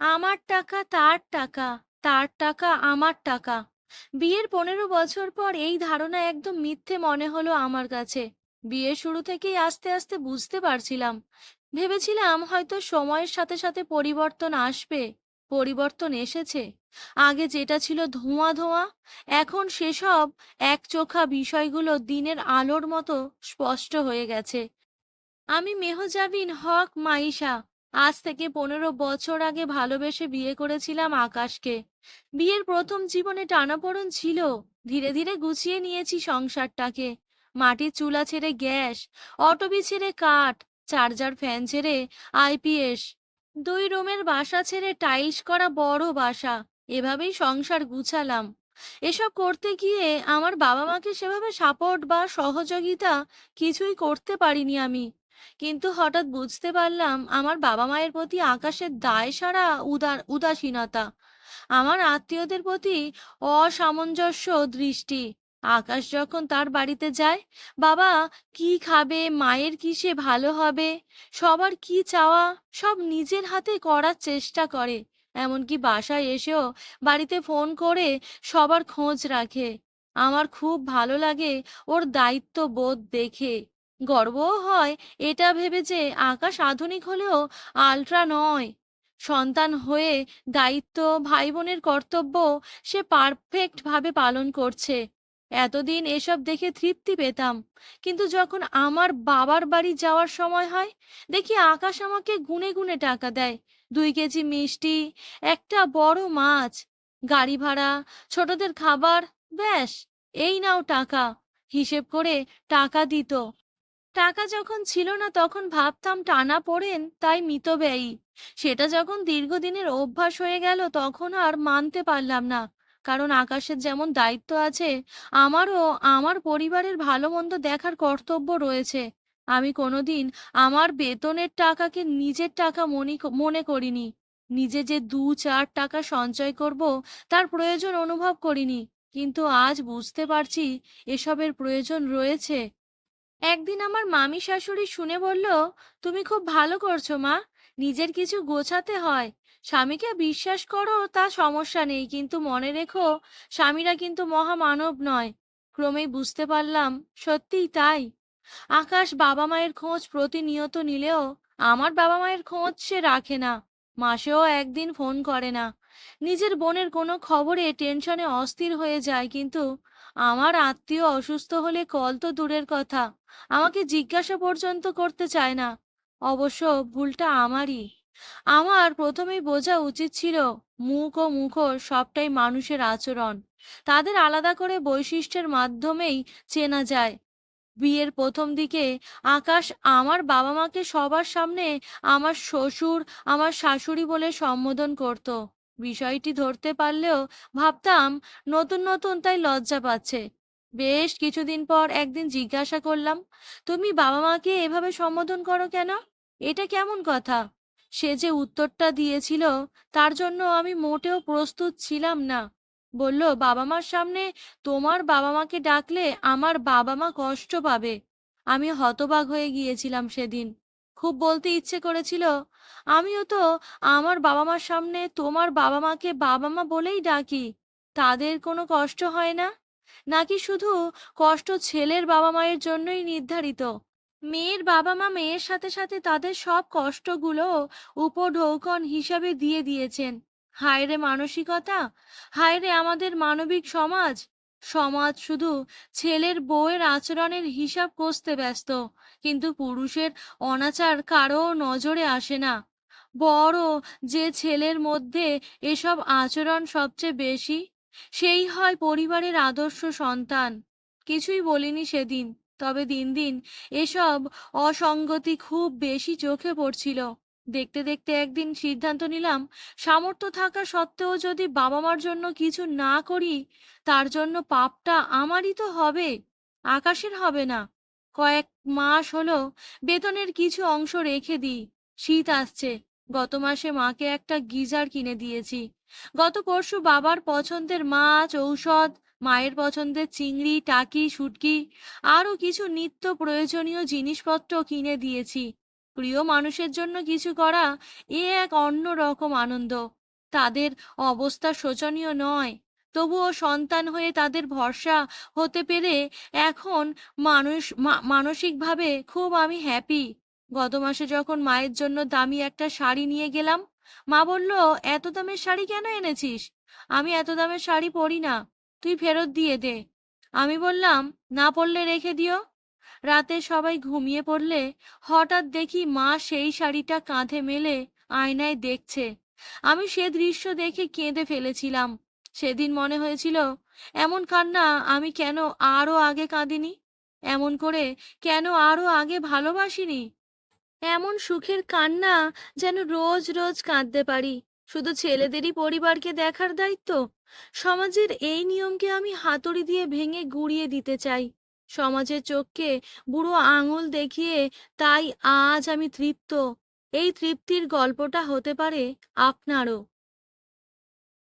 আমার টাকা তার টাকা তার টাকা আমার টাকা। বিয়ের পনেরো বছর পর এই ধারণা একদম মিথ্যে মনে হলো আমার কাছে। বিয়ের শুরু থেকেই আস্তে আস্তে বুঝতে পারছিলাম। ভেবেছিলাম হয়তো সময়ের সাথে সাথে পরিবর্তন আসবে, পরিবর্তন এসেছে। আগে যেটা ছিল ধোঁয়া ধোঁয়া, এখন সেসব একচোখা বিষয়গুলো দিনের আলোর মতো স্পষ্ট হয়ে গেছে। আমি মেহজাবিন হক মাইশা আজ থেকে পনেরো বছর আগে ভালোবেসে বিয়ে করেছিলাম আকাশকে। বিয়ের প্রথম জীবনে টানাপোড়েন ছিল। ধীরে ধীরে গুছিয়ে নিয়েছি সংসারটাকে। মাটির চুলা ছেড়ে গ্যাস, অটবি ছেড়ে কাঠ, চার্জার ফ্যান ছেড়ে আইপিএস দুই রুমের বাসা ছেড়ে টাইলস করা বড় বাসা। এভাবেই সংসার গুছালাম। এসব করতে গিয়ে আমার বাবা মাকে সেভাবে সাপোর্ট বা সহযোগিতা কিছুই করতে পারিনি আমি। কিন্তু হঠাৎ বুঝতে পারলাম আমার বাবা মায়ের প্রতি আকাশের দায় সারা উদা উদাসীনতা। আমার আত্মীয়দের প্রতি অসামঞ্জস্য দৃষ্টি। আকাশ যখন তার বাড়িতে যায়, বাবা, কি খাবে? মায়ের কিসে ভালো হবে? সবার কি চাওয়া? সব নিজের হাতে করার চেষ্টা করে। এমনকি বাসায় এসেও বাড়িতে ফোন করে সবার খোঁজ রাখে। আমার খুব ভালো লাগে ওর দায়িত্ব বোধ দেখে। গর্বও হয় এটা ভেবে যে আকাশ আধুনিক হলেও আলট্রা নয়। সন্তান হয়ে দায়িত্ব ভাই বোনের কর্তব্য সে পারফেক্ট ভাবে পালন করছে। এতদিন এসব দেখে তৃপ্তি পেতাম। কিন্তু যখন আমার বাবার বাড়ি যাওয়ার সময় হয়, দেখি আকাশ আমাকে গুনে গুনে টাকা দেয়। দুই কেজি মিষ্টি, একটা বড় মাছ, গাড়ি ভাড়া, ছোটদের খাবার, ব্যাস, এই নাও টাকা। হিসেব করে টাকা দিত। টাকা যখন ছিল না তখন ভাবতাম টানা পড়েন, তাই মিতব্যয়ী সেটা যখন দীর্ঘদিনের অভ্যাস হয়ে গেল তখন আর মানতে পারলাম না। কারণ আকাশের যেমন দায়িত্ব আছে, আমারও, আমার পরিবারের ভালো মন্দ দেখার কর্তব্য রয়েছে। আমি কোনোদিন আমার বেতনের টাকাকে নিজের টাকা মনে মনে করিনি। নিজে যে দু চার টাকা সঞ্চয় করব তার প্রয়োজন অনুভব করিনি। কিন্তু আজ বুঝতে পারছি এসবের প্রয়োজন রয়েছে। একদিন আমার মামি শাশুড়ি শুনে বলল, তুমি খুব ভালো করছ মা, নিজের কিছু গোছাতে হয়। স্বামীকে বিশ্বাস করো, তা সমস্যা নেই, কিন্তু মনে রেখো, স্বামীরা কিন্তু মহামানব নয়। ক্রমেই বুঝতে পারলাম, সত্যিই তাই। আকাশ বাবা মায়ের খোঁজ প্রতিনিয়ত নিলেও, আমার বাবা মায়ের খোঁজ সে রাখে না, মাসেও একদিন ফোন করে না। নিজের বোনের কোনো খবরে টেনশনে অস্থির হয়ে যায়, কিন্তু আমার আত্মীয় অসুস্থ হলে কল তো দূরের কথা, আমাকে জিজ্ঞাসা পর্যন্ত করতে চায় না। অবশ্য ভুলটা আমারই। আমার প্রথমেই বোঝা উচিত ছিল, মুখ ও মুখোশ সবটাই মানুষের আচরণ। তাদের আলাদা করে বৈশিষ্ট্যের মাধ্যমেই চেনা যায়। বিয়ের প্রথম দিকে আকাশ আমার বাবা মাকে সবার সামনে আমার শ্বশুর, আমার শাশুড়ি বলে সম্বোধন করত। বিষয়টি ধরতে পারলেও ভাবতাম নতুন নতুন তাই লজ্জা পাচ্ছে। বেশ কিছুদিন পর একদিন জিজ্ঞাসা করলাম, তুমি বাবা মাকে এভাবে সম্বোধন করো কেন? এটা কেমন কথা? সে যে উত্তরটা দিয়েছিল, তার জন্য আমি মোটেও প্রস্তুত ছিলাম না। বলল বাবা মার সামনে তোমার বাবা মাকে ডাকলে আমার বাবা মা কষ্ট পাবে। আমি হতবাক হয়ে গিয়েছিলাম সেদিন। খুব বলতে ইচ্ছে করেছিল, আমিও তো আমার বাবা মার সামনে তোমার বাবা মাকে বাবা মা বলেই ডাকি, তাদের কোনো কষ্ট হয় না? নাকি শুধু কষ্ট ছেলের বাবা মায়ের জন্যই নির্ধারিত? মেয়ের বাবা মা মেয়ের সাথে সাথে তাদের সব কষ্টগুলো উপঢৌকন হিসাবে দিয়ে দিয়েছেন। হায় রে মানসিকতা হায় রে আমাদের মানবিক সমাজ সমাজ শুধু ছেলের বউয়ের আচরণের হিসাব কষতে ব্যস্ত, কিন্তু পুরুষের অনাচার কারও নজরে আসে না। বড় যে ছেলের মধ্যে এসব আচরণ সবচেয়ে বেশি, সেই হয় পরিবারের আদর্শ সন্তান। কিছুই বলিনি সেদিন, তবে দিন দিন এসব অসঙ্গতি খুব বেশি চোখে পড়ছিল। দেখতে দেখতে একদিন সিদ্ধান্ত নিলাম, সামর্থ্য থাকা সত্ত্বেও যদি বাবা মার জন্য কিছু না করি, তার জন্য পাপটা আমারই তো হবে, আকাশের হবে না। কয়েক মাস হলো বেতনের কিছু অংশ রেখে দিই, শীত আসছে। গত মাসে মাকে একটা গিজার কিনে দিয়েছি। গত পরশু বাবার পছন্দের মাছ, ঔষধ, মায়ের পছন্দের চিংড়ি, টাকি, শুটকি, আরও কিছু নিত্য প্রয়োজনীয় জিনিসপত্র কিনে দিয়েছি। প্রিয় মানুষের জন্য কিছু করা এ এক অন্য রকম আনন্দ। তাদের অবস্থা শোচনীয় নয়। তবুও সন্তান হয়ে তাদের ভরসা হতে পেরে এখন মানুষ মানসিকভাবে খুব আমি হ্যাপি গত মাসে যখন মায়ের জন্য দামি একটা শাড়ি নিয়ে গেলাম, মা বলল, এত দামের শাড়ি কেন এনেছিস? আমি এত দামের শাড়ি পরি না। তুই ফেরত দিয়ে দে। আমি বললাম, না পরলে রেখে দিও। রাতে সবাই ঘুমিয়ে পড়লে হঠাৎ দেখি মা সেই শাড়িটা কাঁধে মেলে আয়নায় দেখছে। আমি সে দৃশ্য দেখে কেঁদে ফেলেছিলাম। সেদিন মনে হয়েছিল, এমন কান্না আমি কেন আরও আগে কাঁদিনি? এমন করে কেন আরও আগে ভালোবাসিনি? এমন সুখের কান্না যেন রোজ রোজ কাঁদতে পারি। শুধু ছেলেদেরই পরিবারকে দেখার দায়িত্ব? সমাজের এই নিয়মকে আমি হাতুড়ি দিয়ে ভেঙে গুঁড়িয়ে দিতে চাই। সমাজের চোখকে বুড়ো আঙুল দেখিয়ে তাই আজ আমি তৃপ্ত। এই তৃপ্তির গল্পটা হতে পারে আপনারও।